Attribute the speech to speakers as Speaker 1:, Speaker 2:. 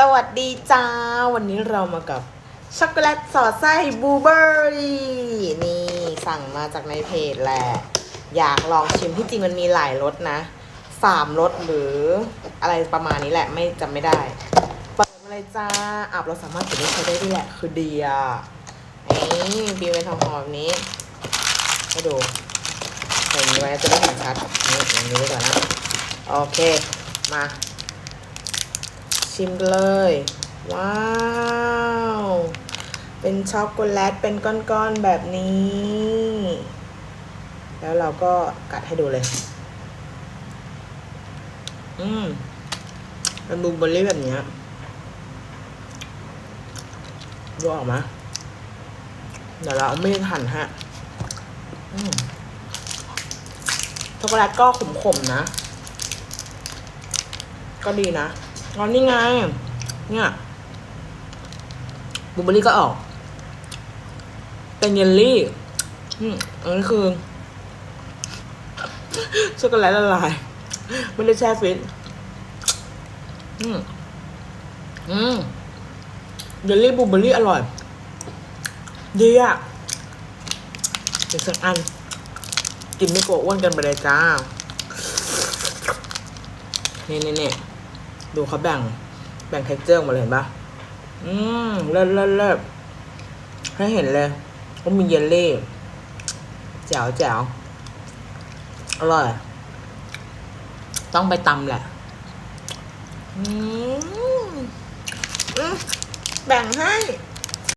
Speaker 1: สวัสดีจ้า วันนี้เรามากับ ช็อกโกแลตสอดไส้บลูเบอร์รี่นี่สั่งมาจากในเพจแหละ อยากลองชิมที่จริงมันมีหลายรสนะสามรสหรืออะไรประมาณนี้แหละไม่จำไม่ได้ เปิดมาเลยจ้าอาบเราสามารถเก็บไว้ใช้ได้ด้วยแหละ คือดีอะนี่บีเป็นทองหอมนี้ให้ดูใส่นี้ไว้จะได้เห็นชัดนี่อย่างนี้ไว้ก่อนนะ โอเค มา ชิมเลย ว้าว เป็นช็อกโกแลตเป็นก้อนๆแบบนี้ แล้วเราก็กัดให้ดูเลย อืมเป็นบลูเบอร์รี่แบบนี้ดูออกไหมเดี๋ยวเราเอามีดหั่นฮะช็อกโกแลตก็ขมๆนะ ก็ดีนะ อ๋อนี่ไง เนี่ยบลูเบอร์รี่ก็ออก เป็นเยลลี่อันนี้คือช็อกโกแลตละลาย ไม่ได้แช่ฟรีซอืมอืมเยลลี่บลูเบอร์รี่อร่อย ดีอะเดี๋ยวสักอัน กินไม่กลัวอ้วนกันไปเลยจ้า นี่นี่นี่ ดูเขาแบ่ง แบ่งเท็กเจอร์มาเลยเห็นปะอืมเลิศเลิศเลิศให้เห็นเลยว่ามีเยลลี่แจ๋วแจ๋วอร่อย ต้องไปตำแหละ อืมแบ่งให้